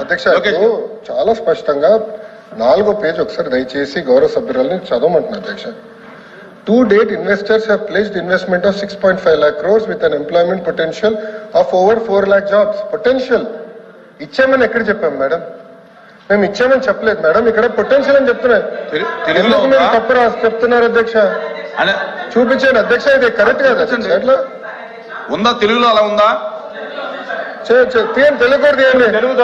అధ్యక్ష. చాలా స్పష్టంగా నాలుగో పేజ్ ఒకసారి దయచేసి గౌరవ సభ్యురాలని చదవమంటున్నా అధ్యక్ష. To date investors have placed investment of six point five lakh crores with an employment potential of over four lakh jobs potential ఇచ్చామని ఎక్కడ చెప్పాం మేడం? మేము ఇచ్చామని చెప్పలేదు మేడం. ఇక్కడ పొటెన్షియల్ అని ఉందా? తప్పు రాసి చెప్తున్నారు అధ్యక్ష? అనే చూపించండి అధ్యక్ష ఇది కరెక్ట్ కాదు ఉందా? తెలుగులో అలా ఉందా? తీయండి తెలుగు కూడా తీయండి తెలుగు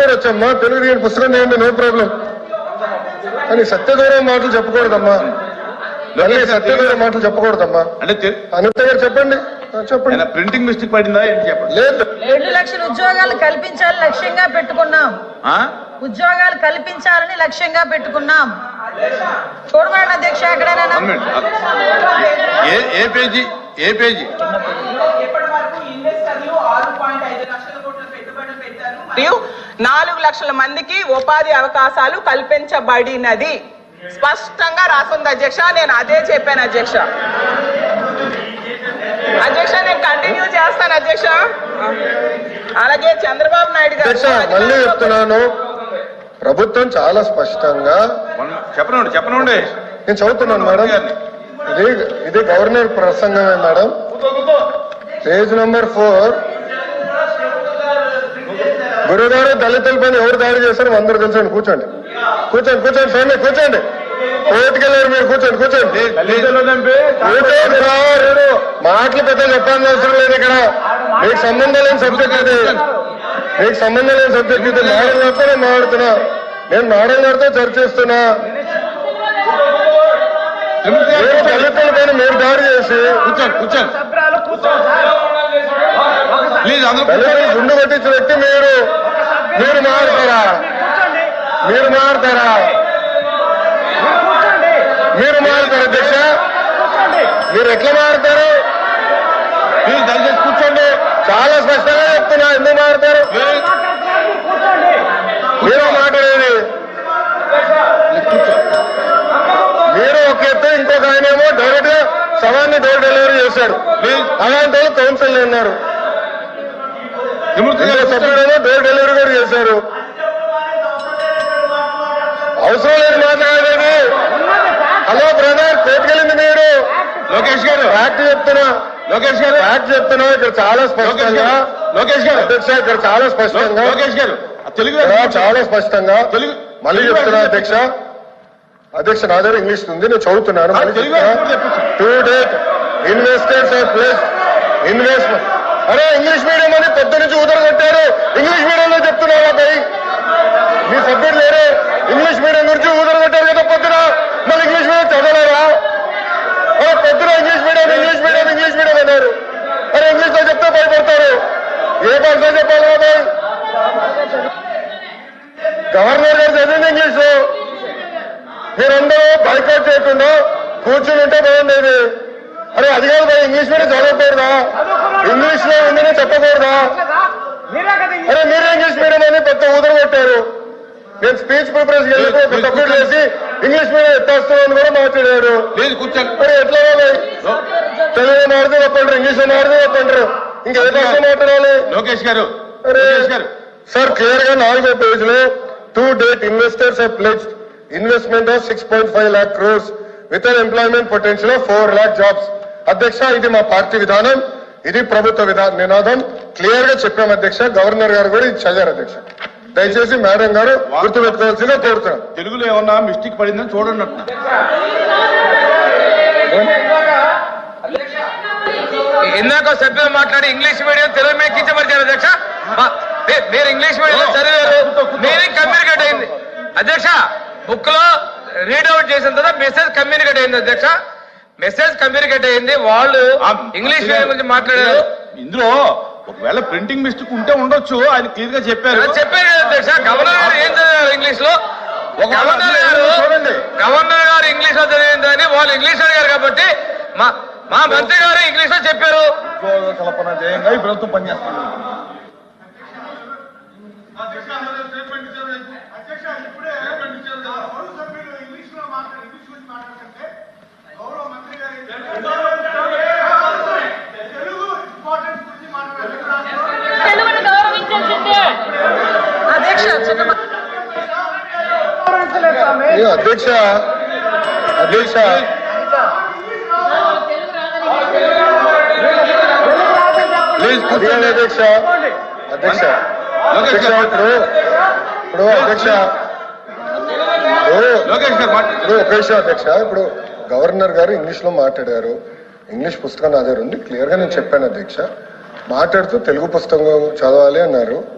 కూడా వచ్చమ్మా తెలుగు తీయండి పుస్తకం తీయండి నో ప్రాబ్లం. కానీ సత్యదూరం మాటలు చెప్పకూడదమ్మా. మళ్ళీ సత్యదూరం మాటలు చెప్పకూడదమ్మా. అంటే అనిత గారు చెప్పండి. చెప్పండి. ప్రింటింగ్ మిస్టేక్ పడిందా ఏంటి చెప్పండి. లేదు. రెండు లక్షల ఉద్యోగాలు కల్పించాలని లక్ష్యంగా పెట్టుకున్నాం. ఆ? ఉద్యోగాలు కల్పించాలని లక్ష్యంగా పెట్టుకున్నాం. చూడమండి అధ్యక్ష ఎక్కడైనా? ఏ పేజీ? ఏ పేజీ? మరియు నాలుగు లక్షల మందికి ఉపాధి అవకాశాలు కల్పించబడినది. స్పష్టంగా రాసుంది అధ్యక్ష నేను అదే చెప్పాను అధ్యక్ష. అధ్యక్ష నేను కంటిన్యూ చేస్తాను అధ్యక్ష. అలాగే చంద్రబాబు నాయుడు గారు మళ్ళీ చెప్తున్నాను. ప్రభుత్వం చాలా స్పష్టంగా. చెప్పనండి చెప్పనండి. నేను చదువుతున్నాను మేడం. ఇది ఇది గవర్నర్ ప్రసంగమే మేడం. Page number four. గురుగారు దళితులపైన ఎవరు దాడి చేశారో అందరూ తెలుసండి కూర్చోండి. కూర్చోండి కూర్చోండి స్వామి కూర్చోండి. కోర్టుకెళ్ళారు మీరు? కూర్చోండి కూర్చోండి. కూర్చోండి. సార్ మాటలు పెద్ద చెప్పాల్సిన అవసరం లేదు ఇక్కడ. మీకు సంబంధం లేని సబ్జెక్ట్ ఇది. మీకు సంబంధం లేని సబ్జెక్ట్ ఇది. మేడం గారితో నేను మాట్లాడుతున్నా. నేను మేడం గారితో చర్చిస్తున్నా మీరు దళితులపైన మీరు దాడి చేసి కూర్చోండి దళితులు గుండు కొట్టించిన వ్యక్తి మీరు. మీరు మారుతారా? మీరు మారుతారా? మీరు మారుతారు అధ్యక్ష. మీరు ఎట్లా మారుతారు? ప్లీజ్ దయచేసి కూర్చోండి. చాలా స్పష్టంగా చెప్తున్నా ఎందుకు మారుతారు? మీరు మాట్లాడేది మీరు ఒక ఎత్తు ఇంకొక ఆయన ఏమో డైరెక్ట్గా సవాన్ని డోర్ డెలివరీ చేశారు. ప్లీజ్ అలాంటి వాళ్ళు కౌన్సిల్ కూర్చోండి. సభ్యుడేమో డోర్ డెలివరీ కూడా చేశారు. అవసరం లేదు మాట్లాడేది హలో బ్రదర్ కోర్టుకెళ్ళింది మీరు. లోకేష్ గారు. ఫ్యాక్ట్ చెప్తున్నా. లోకేష్ గారు. ఫ్యాక్ట్ చెప్తున్నా. ఇక్కడ చాలా స్పష్టంగా. లోకేష్ గారు. అధ్యక్ష ఇక్కడ చాలా స్పష్టంగా. లోకేష్ గారు. తెలుగు చాలా స్పష్టంగా. తెలుగు మళ్ళీ చెప్తున్నా అధ్యక్ష. అధ్యక్ష నా దగ్గర ఇంగ్లీష్ ఉంది. నేను చదువుతున్నాను. To date investors have placed investment అరే ఇంగ్లీష్ మీడియం అని పొద్దు నుంచి ఉదర కొట్టారు ఇంగ్లీష్ మీడియంలో చెప్తున్నారా భయ్ మీ సభ్యుడు లేరు. ఇంగ్లీష్ మీడియం గురించి ఊదలు పెట్టారు కదా పొద్దున. మళ్ళీ ఇంగ్లీష్ మీడియం చదవలేరా అరే పొద్దున English medium English medium English medium అన్నారు. అరే ఇంగ్లీష్లో చెప్తే భయపడతారు. ఏ భాషలో చెప్పాలి బాబాయ్ గవర్నర్ గారు చదివింది ఇంగ్లీష్ మీరందరూ బైకౌట్ చేయకుండా కూర్చుని ఉంటే బాగుండేది అరే అది కాదు ఇంగ్లీష్ మీడియం చదవకూడదా ఇంగ్లీష్లో ఉందని చెప్పకూడదా అరే మీరే ఇంగ్లీష్ మీడియం అని పెద్ద ఊదర కొట్టారు నేను స్పీచ్ ప్రిపరేషన్ ఒక సబ్జెక్ట్ చేసి ఇంగ్లీష్ మీడియం ఎత్తేస్తామని కూడా మాట్లాడారు. ప్లీజ్ మరి ఎట్లా తెలుగు మాడితే ఒప్పంటారు ఇంగ్లీష్ మాడితే ఒప్పంటారు ఇంకా ఏ భాష మాట్లాడాలి? లోకేష్ గారు సార్ క్లియర్గా నాలుగో పేజ్లో to date investors pledged investment of six point five lakh crores with an employment potential of four lakh jobs అధ్యక్ష ఇది మా పార్టీ విధానం ఇది ప్రభుత్వ విధాన నినాదం. క్లియర్గా చెప్పాం అధ్యక్ష గవర్నర్ గారు కూడా ఇది చదివారు అధ్యక్ష. దయచేసి మేడం గారు గుర్తుపెట్టుకోవాల్సిందిగా కోరుతున్నాం తెలుగులో ఏమన్నా మిస్టేక్ పడిందని చూడండి అంటున్నా ఇందాక సభ్యులు మాట్లాడి ఇంగ్లీష్ మీడియం తెలుగు మీద కించపరిచారు అధ్యక్ష. మీరు ఇంగ్లీష్ మీడియం చదివారు. మీనింగ్ కమ్యూనికేట్ అయింది. అధ్యక్ష బుక్లో రీడౌట్ చేసిన తర్వాత మెసేజ్ కమ్యూనికేట్ అయింది అధ్యక్ష. మెసేజ్ కమ్యూనికేట్ అయింది. వాళ్ళు ఇంగ్లీష్ మీడియం గురించి మాట్లాడారు. ఇందులో ఒకవేళ ప్రింటింగ్ మిస్టేక్ ఉంటే ఉండొచ్చు ఆయన క్లియర్గా చెప్పారు. చెప్పారు కదా అధ్యక్ష గవర్నర్ గారు ఏం చదివారు ఇంగ్లీష్లో? ఒక గవర్నర్ గారు చూడండి. గవర్నర్ గారు ఇంగ్లీష్లో చదివిందని వాళ్ళు ఇంగ్లీష్ అడిగారు కాబట్టి మా మా మంత్రి గారు ఇంగ్లీష్లో చెప్పారు. కల్పన ఈ ప్రభుత్వం పనిచేస్తుంది. అధ్యక్ష. అధ్యక్ష. ప్లీజ్ అధ్యక్ష. అధ్యక్ష. అధ్యక్ష ఇప్పుడు ఇప్పుడు అధ్యక్ష. ఇప్పుడు అధ్యక్ష. ఇప్పుడు గవర్నర్ గారు ఇంగ్లీష్లో మాట్లాడారు. ఇంగ్లీష్ పుస్తకం నా దగ్గర ఉంది. క్లియర్గా నేను చెప్పాను అధ్యక్ష. మాట్లాడుతూ తెలుగు పుస్తకం చదవాలి అన్నారు.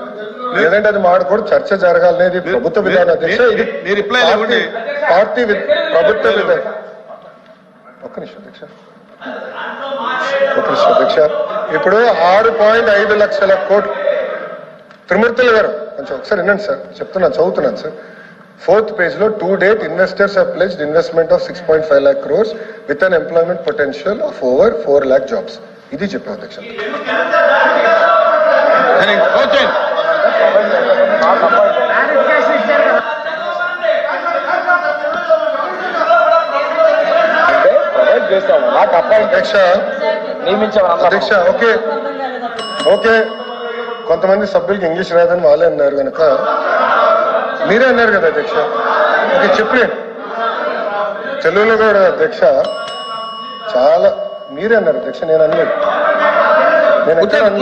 లేదంటే అది మాడకూడదు చర్చ జరగాలనేది ప్రభుత్వ విధానం. అధ్యక్ష ఇది మీ reply పార్టీ ప్రభుత్వ విధానం. ఒక్క నిమిషం అధ్యక్ష. ఒక్క నిమిషం అధ్యక్ష. ఇప్పుడు ఆరు పాయింట్ ఐదు లక్షల కోట్లు త్రిమూర్తులు గారు కొంచెం ఒకసారి వినండి సార్. చెప్తున్నాను చదువుతున్నాను సార్. ఫోర్త్ పేజ్లో to date investors have pledged investment of six point five lakh crores with an employment potential of over four lakh jobs ఇది చెప్పాం అధ్యక్ష. అధ్యక్ష అధ్యక్ష ఓకే. ఓకే. కొంతమంది సభ్యులకి ఇంగ్లీష్ రాదని వాళ్ళే అన్నారు కనుక. మీరే అన్నారు కదా అధ్యక్ష? ఓకే చెప్పండి. తెలుగులో కూడా అధ్యక్ష చాలా మీరే అన్నారు అధ్యక్ష నేను అనలేదు. నేను కూర్చోండి.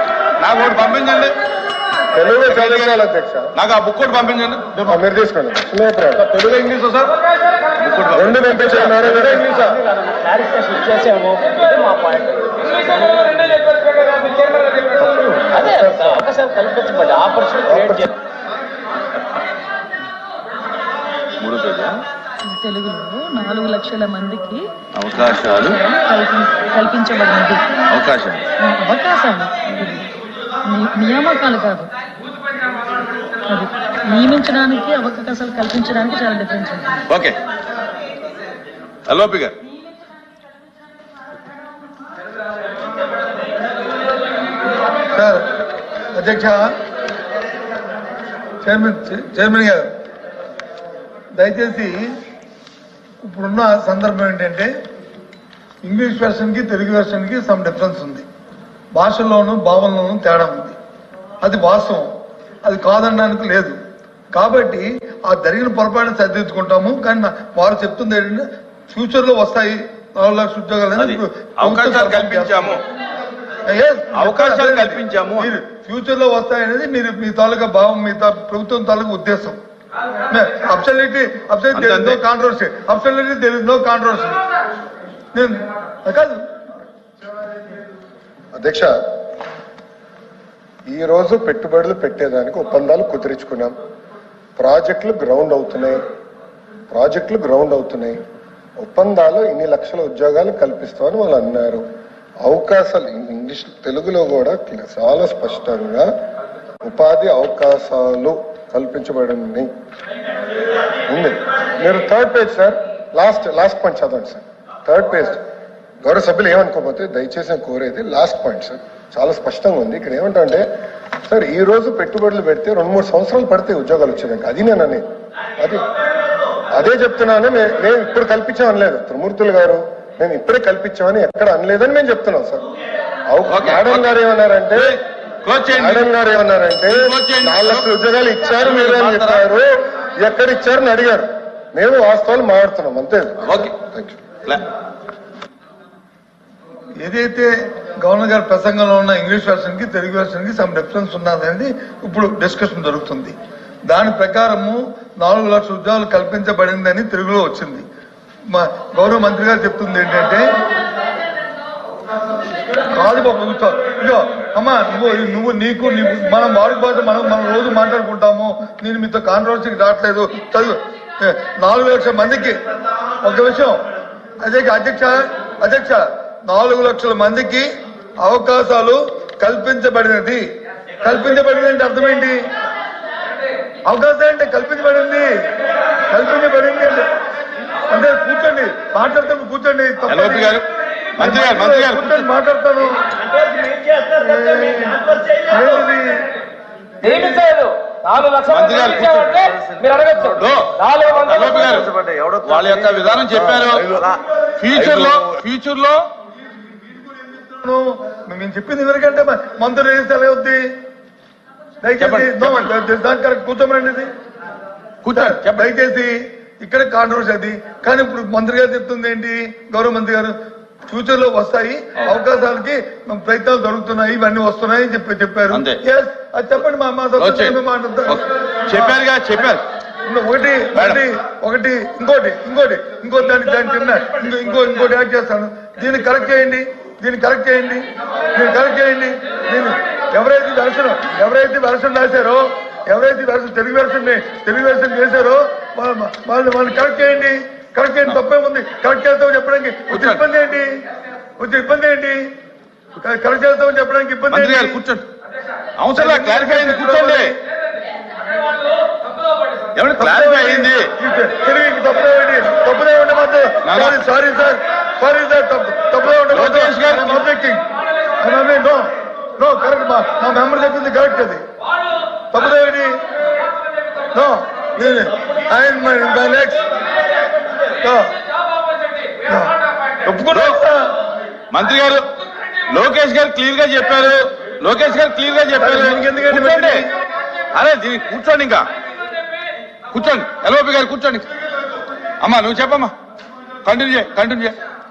నాకు ఒకటి పంపించండి. తెలుగులో చదివించాలి అధ్యక్ష. నాకు ఆ బుక్ ఒకటి పంపించండి. ఆ, మీరు తీసుకోండి. Telugu English sir? రెండు పంపించారు ఇంగ్లీషా అదే అవకాశం కల్పించబడి ఆపర్చునిటీ క్రియేట్ చేయాలి మూడు పేజా తెలుగులో నాలుగు లక్షల మందికి అవకాశాలు. కల్పి- కల్పించబడినది అవకాశం అవకాశాలు. నియామకాలు కాదు. అది నియమించడానికి అవకాశాలు కల్పించడానికి చాలా డిఫరెన్స్ ఉంటుంది ఓకే. అలోపి గారు. సార్ అధ్యక్ష చైర్మన్ చైర్మన్ గారు దయచేసి ఇప్పుడున్న సందర్భం ఏంటంటే ఇంగ్లీష్ వెర్షన్కి తెలుగు వెర్షన్కి సమ్ డిఫరెన్స్ ఉంది. భాషల్లోనూ భావనలోనూ తేడా ఉంది. అది వాస్తవం. అది కాదనడానికి లేదు. కాబట్టి ఆ జరిగిన పొరపాటును సరిదిద్దుకుంటాము. కానీ వారు చెప్తుంది ఏంటంటే ఫ్యూచర్లో వస్తాయి నాలుగు లక్షల ఉద్యోగాలు అవకాశాలు కల్పించాము. అవకాశాలు కల్పించాము. మీరు ఫ్యూచర్లో వస్తాయనేది మీరు మీ తాలూకా భావం మీ ప్రభుత్వం తాలూకా ఉద్దేశం. అబ్సల్యూట్లీ అబ్సల్యూట్ అంతే. కాంట్రవర్సీ అబ్సల్యూట్లీ నో కాంట్రవర్సీ నేను కాదు. అధ్యక్ష ఈరోజు పెట్టుబడులు పెట్టేదానికి ఒప్పందాలు కుదిరించుకున్నాం. ప్రాజెక్టులు గ్రౌండ్ అవుతున్నాయి. ప్రాజెక్టులు గ్రౌండ్ అవుతున్నాయి. ఒప్పందాలు ఇన్ని లక్షల ఉద్యోగాలు కల్పిస్తామని వాళ్ళు అన్నారు. అవకాశాలు ఇంగ్లీష్ తెలుగులో కూడా చాలా స్పష్టంగా ఉపాధి అవకాశాలు కల్పించబడింది ఉంది. మీరు third page sir last last point చదవండి సార్ థర్డ్ పేజ్ గౌరవ సభ్యులు ఏమనుకోకపోతే దయచేసి కోరేది లాస్ట్ పాయింట్ సార్ చాలా స్పష్టంగా ఉంది. ఇక్కడ ఏమంటే సార్ ఈ రోజు పెట్టుబడులు పెడితే రెండు మూడు సంవత్సరాలు పడితే ఉద్యోగాలు వచ్చేదానికి అది నేను అనేది అది అదే చెప్తున్నాను. మేము ఇప్పుడు కల్పించాం అనలేదు. త్రిమూర్తులు గారు మేము ఇప్పుడే కల్పించామని ఎక్కడ అనలేదని మేము చెప్తున్నాం సార్ మేడం. గారు ఏమన్నారంటే మేడం గారు ఏమన్నారంటే. నాలుగు లక్షల ఉద్యోగాలు ఇచ్చారు మీరు అని చెప్పారు. ఎక్కడ ఇచ్చారని అడిగారు. మేము వాస్తవాలు మాట్లాడుతున్నాం. అంతే. ఓకే. థ్యాంక్ యూ ఏదైతే గవర్నర్ గారి ప్రసంగంలో ఉన్న ఇంగ్లీష్ వెర్షన్కి తెలుగు వెర్షన్కి సమ్ డిఫరెన్స్ ఉన్నదనేది ఇప్పుడు డిస్కషన్ జరుగుతుంది. దాని ప్రకారము నాలుగు లక్షల ఉద్యోగాలు కల్పించబడిందని తెలుగులో వచ్చింది. మా గౌరవ మంత్రి గారు చెప్తుంది ఏంటంటే కాదు బాబు ఇగో అమ్మా నువ్వు నువ్వు నీకు నీకు మనం వాడికి మనం మనం రోజు మాట్లాడుకుంటాము. నేను మీతో కాంట్రవర్సీకి రావట్లేదు. చదువు నాలుగు లక్షల మందికి ఒక విషయం. అదే అధ్యక్ష అధ్యక్ష నాలుగు లక్షల మందికి అవకాశాలు కల్పించబడినది. కల్పించబడింది అంటే అర్థమేంటి? అవకాశం అంటే కల్పించబడింది. కల్పించబడింది అంటే అంటే కూర్చోండి మాట్లాడతాను కూర్చోండి తప్పని- ఎల్ఓపి గారు. మంత్రి గారు మంత్రి గారు. కూర్చొని మాట్లాడతాను. వాళ్ళ యొక్క విధానం చెప్పారు. ఫ్యూచర్లో ఫ్యూచర్లో మేము చెప్పింది ఎందుకంటే మంత్రులు వేస్తే ఎలా చెప్పండి. దానికి కరెక్ట్ కూర్చోమనండి ఇది. చెప్పండి. దయచేసి ఇక్కడ కాంట్రవర్సీ అది. కానీ ఇప్పుడు మంత్రి గారు చెప్తుంది ఏంటి? గౌరవ మంత్రి గారు ఫ్యూచర్లో వస్తాయి అవకాశాలకి మన ప్రయత్నాలు జరుగుతున్నాయి ఇవన్నీ వస్తున్నాయి అని చెప్పి చెప్పారు. అది చెప్పండి మా మా సభ్యులు వచ్చేయండి. మేము మాట్లాడతాం. ఓకే. చెప్పారుగా చెప్పారు. ఒకటి ఒకటి ఒకటి ఇంకోటి ఇంకోటి ఇంకో దాని దాని కింద ఇంకో ఇంకోటి యాడ్ చేస్తాను. దీన్ని కరెక్ట్ చేయండి. దీన్ని కరెక్ట్ చేయండి. దీన్ని కరెక్ట్ చేయండి. దీన్ని ఎవరైతే వెర్షన్ ఎవరైతే వెర్షన్ రాశారో ఎవరైతే version Telugu version Telugu version చేశారో వాళ్ళ- వాళ్ళు వాళ్ళని కరెక్ట్ చేయండి. కరెక్ట్ చేయండి తప్పే ఉంది. కరెక్ట్ చేస్తామని చెప్పడానికి వచ్చే ఇబ్బంది ఏంటి? వచ్చే ఇబ్బంది ఏంటి? కరెక్ట్ చేస్తామని చెప్పడానికి ఇబ్బంది మంత్రి కూర్చోండి. అవసరం క్లారిఫై అయింది కూర్చోండి. ఏమంటే క్లారిఫై అయింది? తెలుగు తప్పుదే ఉండి తప్పుదే ఉండి మాత్రం నానా. Sorry sorry sir sorry sir తప్పు తప్పుదే ఉండి లోకేష్ గారు. నో నో కరెక్ట్ మా మా మెంబర్ చెప్పింది కరెక్ట్ అది. తప్పుదే ఉండి నో. ఆయన మై నెక్స్ట్ ఒప్పుకున్నా మంత్రి గారు లోకేష్ గారు క్లియర్గా చెప్పారు. లోకేష్ గారు క్లియర్గా చెప్పారు. అరే, ఎందుకండి కూర్చోండి. మరి? అరే దీనికి కూర్చోండి ఇంకా. కూర్చోండి. ఎల్ఓపి గారు కూర్చోండి. అమ్మా నువ్వు చెప్పమ్మా. కంటిన్యూ చేయి కంటిన్యూ చేయి.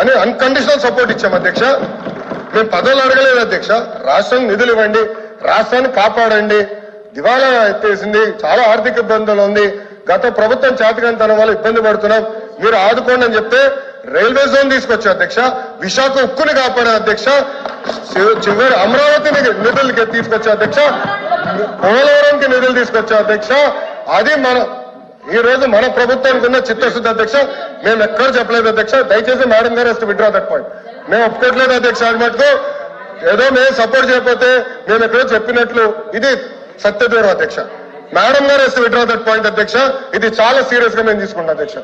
అని అన్కండిషనల్ సపోర్ట్ ఇచ్చాం అధ్యక్ష. మేము పదవులు అడగలేదు అధ్యక్ష. రాష్ట్రం నిధులు ఇవ్వండి రాష్ట్రాన్ని కాపాడండి. దివాలా ఎత్తేసింది చాలా ఆర్థిక ఇబ్బందులు ఉంది. గత ప్రభుత్వం చేతకంతనం వల్ల ఇబ్బంది పడుతున్నాం. మీరు ఆదుకోండి అని చెప్తే రైల్వే జోన్ తీసుకొచ్చా అధ్యక్ష? విశాఖ ఉక్కుని కాపాడే అధ్యక్ష. చివరి అమరావతిని నిధులకి తీసుకొచ్చా అధ్యక్ష? పోలవరంకి నిధులు తీసుకొచ్చా అధ్యక్ష? అది మన ఈ రోజు మన ప్రభుత్వానికి ఉన్న చిత్తశుద్ధి అధ్యక్ష మేము ఎక్కడ చెప్పలేదు అధ్యక్ష దయచేసి మేడం గారు అసలు విడ్రా దట్ పాయింట్ మేము ఒప్పుకోవట్లేదు అధ్యక్ష అది మటుకు ఏదో మేము సపోర్ట్ చేయకపోతే మేము ఎక్కడో చెప్పినట్లు ఇది సత్యదూరం అధ్యక్ష. మేడం గారు అసలు విడ్రా దట్ పాయింట్ అధ్యక్ష ఇది చాలా సీరియస్గా మేము తీసుకుంటాం అధ్యక్ష.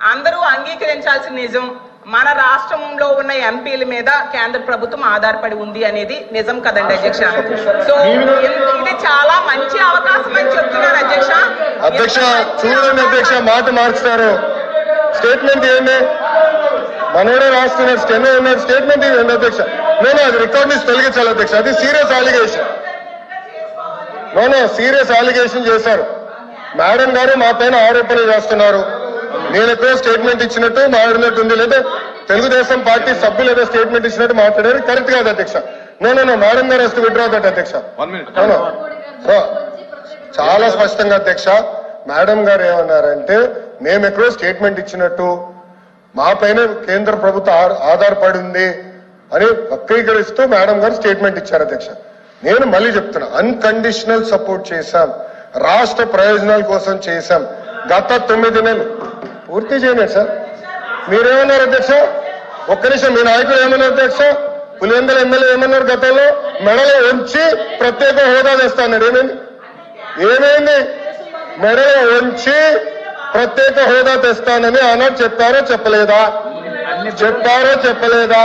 అందరూ అంగీకరించాల్సిన నిజం మన రాష్ట్రంలో ఉన్న ఎంపీల మీద కేంద్ర ప్రభుత్వం ఆధారపడి ఉంది అనేది నిజం కదండి అధ్యక్ష? సో ఇది చాలా మంచి అవకాశం అని చెప్తున్నాను అధ్యక్ష. అధ్యక్ష చూడండి అధ్యక్ష మాట మార్చుతారు. స్టేట్మెంట్ ఏంటి మనోడే రాస్తున్నారు స్టెన్ ఉన్నారు స్టేట్మెంట్ ఏంటి అధ్యక్ష? నేను అది రికార్డ్ నుంచి తొలగించాలి అధ్యక్ష. అది serious allegation. No serious allegation చేశారు. మేడం గారు మా పైన ఆరోపణలు చేస్తున్నారు. నేను స్టేట్మెంట్ ఇచ్చినట్టు మాట్లాడినట్టుంది. లేదా తెలుగుదేశం పార్టీ సభ్యులు ఏదో స్టేట్మెంట్ ఇచ్చినట్టు మాట్లాడారు. కరెక్ట్ కాదు అధ్యక్ష. నో నో మేడం గారు వస్తే విడ్రా దట్ అధ్యక్ష. చాలా స్పష్టంగా అధ్యక్ష మేడం గారు ఏమన్నారంటే మేము ఎక్కడో స్టేట్మెంట్ ఇచ్చినట్టు మా పైన కేంద్ర ప్రభుత్వం ఆ- ఆధారపడి ఉంది అని వక్రీకరిస్తూ మేడం గారు స్టేట్మెంట్ ఇచ్చారు అధ్యక్ష. నేను మళ్ళీ చెప్తున్నా అన్కండిషనల్ సపోర్ట్ చేశాం. రాష్ట్ర ప్రయోజనాల కోసం చేశాం. గత తొమ్మిది నెలలు పూర్తి చేయండి సార్. మీరేమన్నారు అధ్యక్ష? ఒక్క నిమిషం మీ నాయకుడు ఏమన్నారు అధ్యక్ష? పులివెందుల ఎమ్మెల్యే ఏమన్నారు గతంలో? మెడలో ఉంచి ప్రత్యేక హోదా తెస్తాడు ఏమైంది? ఏమైంది? మెడలో ఉంచి ప్రత్యేక హోదా తెస్తానని ఆనాడు చెప్పారో చెప్పలేదా? చెప్పారో చెప్పలేదా?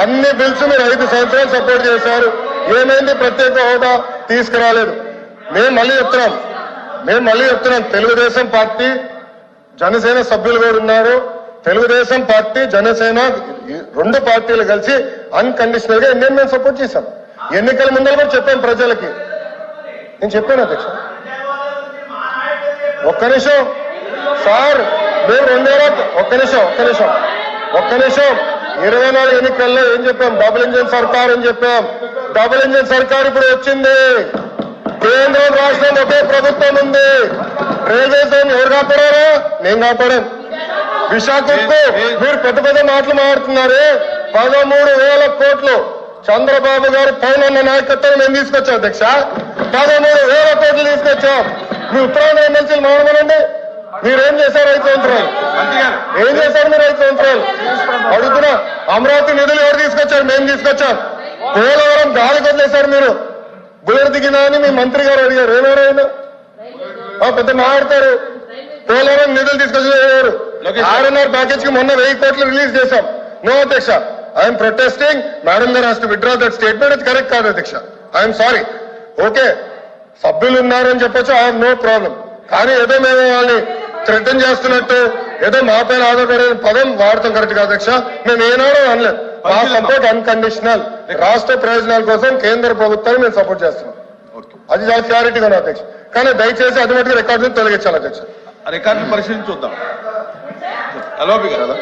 అన్ని బిల్స్ మీరు ఐదు సంవత్సరాలు సపోర్ట్ చేశారు. ఏమైంది? ప్రత్యేక హోదా తీసుకురాలేదు. మేము మళ్ళీ చెప్తున్నాం. మేము మళ్ళీ చెప్తున్నాం. తెలుగుదేశం పార్టీ జనసేన సభ్యులు కూడా ఉన్నారు. తెలుగుదేశం పార్టీ జనసేన ఈ రెండు పార్టీలు కలిసి అన్కండిషనల్గా ఇండియన్ మేము సపోర్ట్ చేశాం ఎన్నికల ముందర కూడా చెప్పాం ప్రజలకి. నేను చెప్పాను అధ్యక్ష. ఒక్క నిమిషం. సార్ మేము రెండేళ్ళ ఒక్క నిమిషం ఒక్క నిమిషం. ఒక్క నిమిషం. ఇరవై నాలుగు ఎన్నికల్లో ఏం చెప్పాం? డబుల్ ఇంజిన్ సర్కార్ అని చెప్పాం. డబుల్ ఇంజిన్ సర్కార్ ఇప్పుడు వచ్చింది. కేంద్రం రాష్ట్రం ఒకే ప్రభుత్వం ఉంది. రైల్వే జోన్ ఎవరు కాపాడారు? నేను కాపాడాను. విశాఖకు మీరు పెద్ద పెద్ద మాటలు మాట్లాడుతున్నారు. పదమూడు వేల కోట్లు చంద్రబాబు గారు పైన నాయకత్వం మేము తీసుకొచ్చాం అధ్యక్ష. పదమూడు వేల కోట్లు తీసుకొచ్చాం. మీ ఉత్తరాంధ్ర ఎమ్మెల్సీలు మాట్లాడండి మీరేం చేశారు ఐదు సంవత్సరాలు ఏం చేశారు మీరు ఐదు సంవత్సరాలు అడుగుతున్నా అమరావతి నిధులు ఎవరు తీసుకొచ్చారు? మేము తీసుకొచ్చాం. పోలవరం గాలికి వదిలేశారు మీరు. బుల్లెట్ దిగినా అని మీ మంత్రి గారు అడిగారు. ఆ, పెద్ద మాట్లాడతారు పోలవరం నిధులు తీసుకొచ్చారు ఆర్ఎన్ఆర్ ప్యాకేజ్కి మొన్న వెయ్యి కోట్లు రిలీజ్ చేశాం. నో అధ్యక్ష. I'm protesting. మేడం గారు has to withdraw that statement అది కరెక్ట్ కాదు అధ్యక్ష. I'm sorry. ఓకే. సభ్యులు ఉన్నారని చెప్పొచ్చు. I no problem. కానీ ఏదో మేము వాళ్ళని థ్రెటన్ చేస్తున్నట్టు ఏదో మా పైన ఆధారపడే పదం వాడతాం. కరెక్ట్ కాదు అధ్యక్ష. మేము ఏనాడో అనలేదు మా సపోర్ట్ అన్కండిషనల్ రాష్ట్ర ప్రయోజనాల కోసం కేంద్ర ప్రభుత్వాన్ని మేము సపోర్ట్ చేస్తున్నాం. అది చాలా క్లారిటీగా ఉంది అధ్యక్ష. కానీ దయచేసి అటువంటి మటుకు రికార్డు తొలగించాలి అధ్యక్ష. రికార్డు పరిశీలించి చూద్దాం. ఎల్ఓపి కదా